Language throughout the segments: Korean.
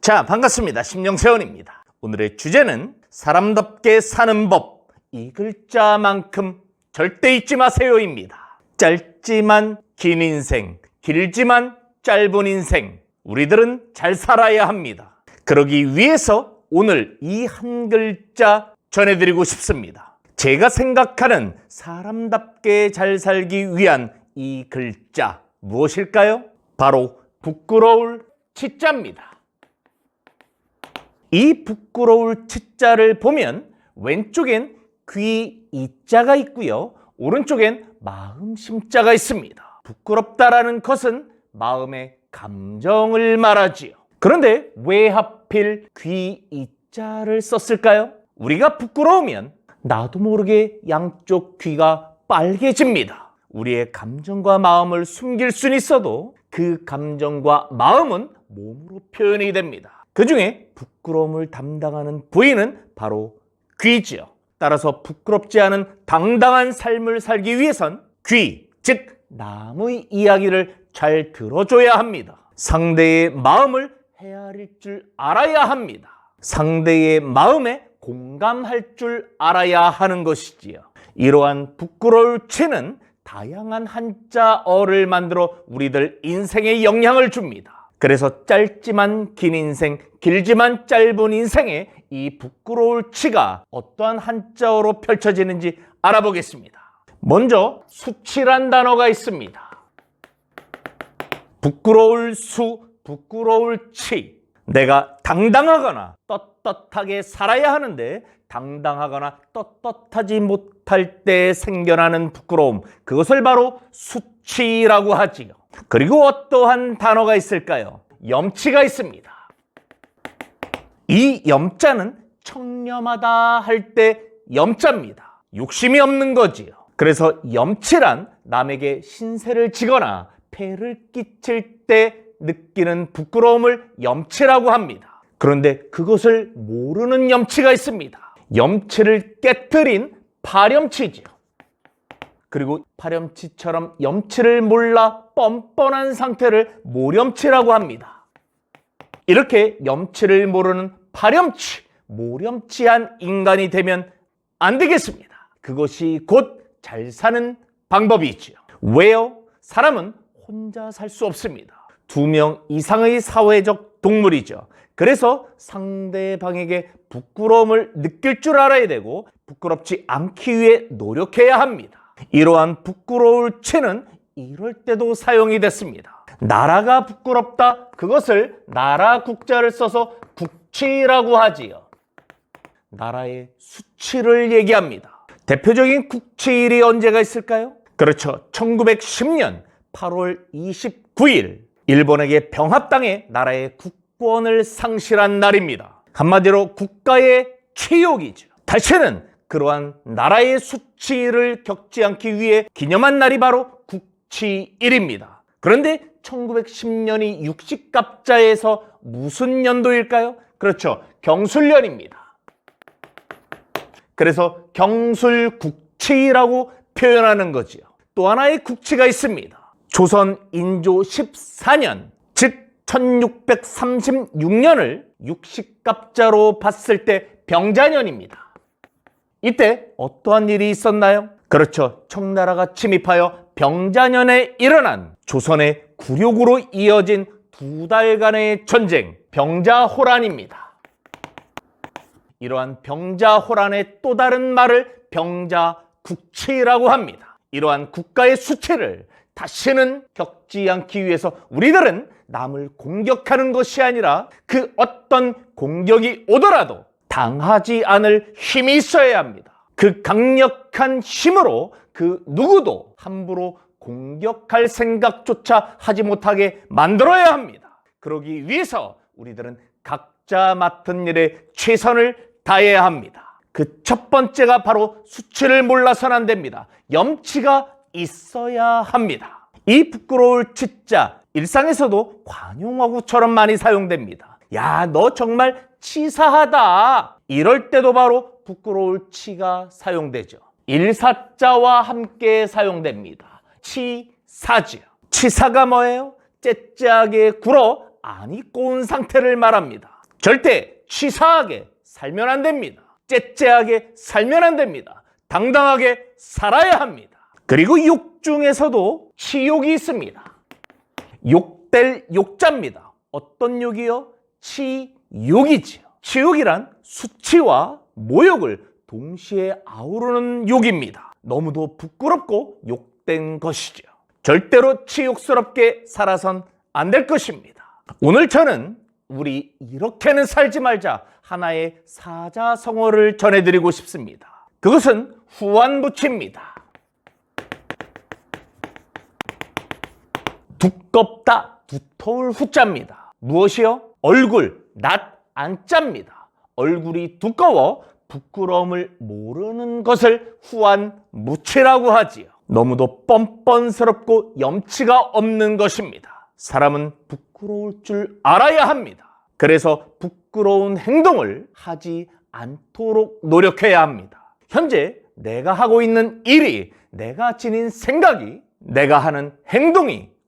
자, 반갑습니다. 심령세원입니다. 오늘의 주제는 사람답게 사는 법. 이 글자만큼 절대 잊지 마세요입니다. 짧지만 긴 인생, 길지만 짧은 인생. 우리들은 잘 살아야 합니다. 그러기 위해서 오늘 이 한 글자 전해드리고 싶습니다. 제가 생각하는 사람답게 잘 살기 위한 이 글자 무엇일까요? 바로 부끄러울 치자입니다. 이 부끄러울 치자를 보면 왼쪽엔 귀 이자가 있고요. 오른쪽엔 마음 심자가 있습니다. 부끄럽다라는 것은 마음의 감정을 말하지요. 그런데 왜 하필 귀 이자를 썼을까요? 우리가 부끄러우면 나도 모르게 양쪽 귀가 빨개집니다. 우리의 감정과 마음을 숨길 수는 있어도 그 감정과 마음은 몸으로 표현이 됩니다. 그 중에 부끄러움을 담당하는 부위는 바로 귀지요. 따라서 부끄럽지 않은 당당한 삶을 살기 위해선 귀, 즉 남의 이야기를 잘 들어줘야 합니다. 상대의 마음을 헤아릴 줄 알아야 합니다. 상대의 마음에 공감할 줄 알아야 하는 것이지요. 이러한 부끄러울 치는 다양한 한자어를 만들어 우리들 인생에 영향을 줍니다. 그래서 짧지만 긴 인생, 길지만 짧은 인생에 이 부끄러울 치가 어떠한 한자어로 펼쳐지는지 알아보겠습니다. 먼저 수치란 단어가 있습니다. 부끄러울 수, 부끄러울 치. 내가 당당하거나 떳떳하게 살아야 하는데 당당하거나 떳떳하지 못할 때 생겨나는 부끄러움. 그것을 바로 수치라고 하지요. 그리고 어떠한 단어가 있을까요? 염치가 있습니다. 이 염자는 청렴하다 할 때 염자입니다. 욕심이 없는 거지요. 그래서 염치란 남에게 신세를 지거나 폐를 끼칠 때 느끼는 부끄러움을 염치라고 합니다. 그런데 그것을 모르는 염치가 있습니다. 염치를 깨뜨린 파렴치지요. 그리고 파렴치처럼 염치를 몰라 뻔뻔한 상태를 모렴치라고 합니다. 이렇게 염치를 모르는 파렴치, 모렴치한 인간이 되면 안 되겠습니다. 그것이 곧 잘 사는 방법이지요. 왜요? 사람은 혼자 살 수 없습니다. 두 명 이상의 사회적 동물이죠. 그래서 상대방에게 부끄러움을 느낄 줄 알아야 되고 부끄럽지 않기 위해 노력해야 합니다. 이러한 부끄러울 채는 이럴 때도 사용이 됐습니다. 나라가 부끄럽다. 그것을 나라 국자를 써서 국치라고 하지요. 나라의 수치를 얘기합니다. 대표적인 국치일이 언제가 있을까요? 그렇죠. 1910년 8월 29일 일본에게 병합당해 나라의 국권을 상실한 날입니다. 한마디로 국가의 치욕이죠. 다시는 그러한 나라의 수치를 겪지 않기 위해 기념한 날이 바로 국치일입니다. 그런데 1910년이 60갑자에서 무슨 연도일까요? 그렇죠. 경술년입니다. 그래서 경술국치라고 표현하는 거지요. 또 하나의 국치가 있습니다. 조선 인조 14년, 즉 1636년을 60갑자로 봤을 때 병자년입니다. 이때 어떠한 일이 있었나요? 그렇죠. 청나라가 침입하여 병자년에 일어난 조선의 굴욕으로 이어진 두 달간의 전쟁, 병자호란입니다. 이러한 병자호란의 또 다른 말을 병자국치라고 합니다. 이러한 국가의 수치를 다시는 겪지 않기 위해서 우리들은 남을 공격하는 것이 아니라 그 어떤 공격이 오더라도 당하지 않을 힘이 있어야 합니다. 그 강력한 힘으로 그 누구도 함부로 공격할 생각조차 하지 못하게 만들어야 합니다. 그러기 위해서 우리들은 각자 맡은 일에 최선을 다해야 합니다. 그 첫 번째가 바로 수치를 몰라서는 안 됩니다. 염치가 있어야 합니다. 이 부끄러울 치자 일상에서도 관용어구처럼 많이 사용됩니다. 야, 너 정말 치사하다. 이럴 때도 바로 부끄러울 치가 사용되죠. 일사자와 함께 사용됩니다. 치사지요. 치사가 뭐예요? 째째하게 굴어 안 입고 온 상태를 말합니다. 절대 치사하게 살면 안 됩니다. 째째하게 살면 안 됩니다. 당당하게 살아야 합니다. 그리고 욕 중에서도 치욕이 있습니다. 욕될 욕자입니다. 어떤 욕이요? 치욕이지요. 치욕이란 수치와 모욕을 동시에 아우르는 욕입니다. 너무도 부끄럽고 욕된 것이죠. 절대로 치욕스럽게 살아선 안 될 것입니다. 오늘 저는 우리 이렇게는 살지 말자 하나의 사자성어를 전해드리고 싶습니다. 그것은 후안부치입니다. 두껍다, 두터울 후자입니다. 무엇이요? 얼굴, 낫, 안자입니다. 얼굴이 두꺼워 부끄러움을 모르는 것을 후안무치라고 하지요. 너무도 뻔뻔스럽고 염치가 없는 것입니다. 사람은 부끄러울 줄 알아야 합니다. 그래서 부끄러운 행동을 하지 않도록 노력해야 합니다. 현재 내가 하고 있는 일이, 내가 지닌 생각이, 내가 하는 행동이 혹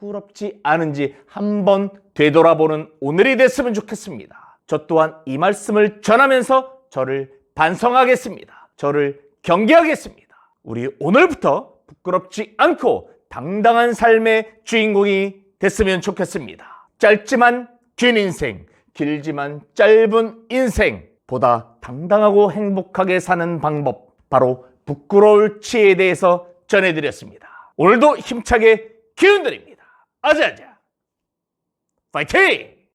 부끄럽지 않은지 한번 되돌아보는 오늘이 됐으면 좋겠습니다. 저 또한 이 말씀을 전하면서 저를 반성하겠습니다. 저를 경계하겠습니다. 우리 오늘부터 부끄럽지 않고 당당한 삶의 주인공이 됐으면 좋겠습니다. 짧지만 긴 인생, 길지만 짧은 인생 보다 당당하고 행복하게 사는 방법, 바로 부끄러울 치에 대해서 전해드렸습니다. 오늘도 힘차게 기운 드립니다. 아자아자. 파이팅!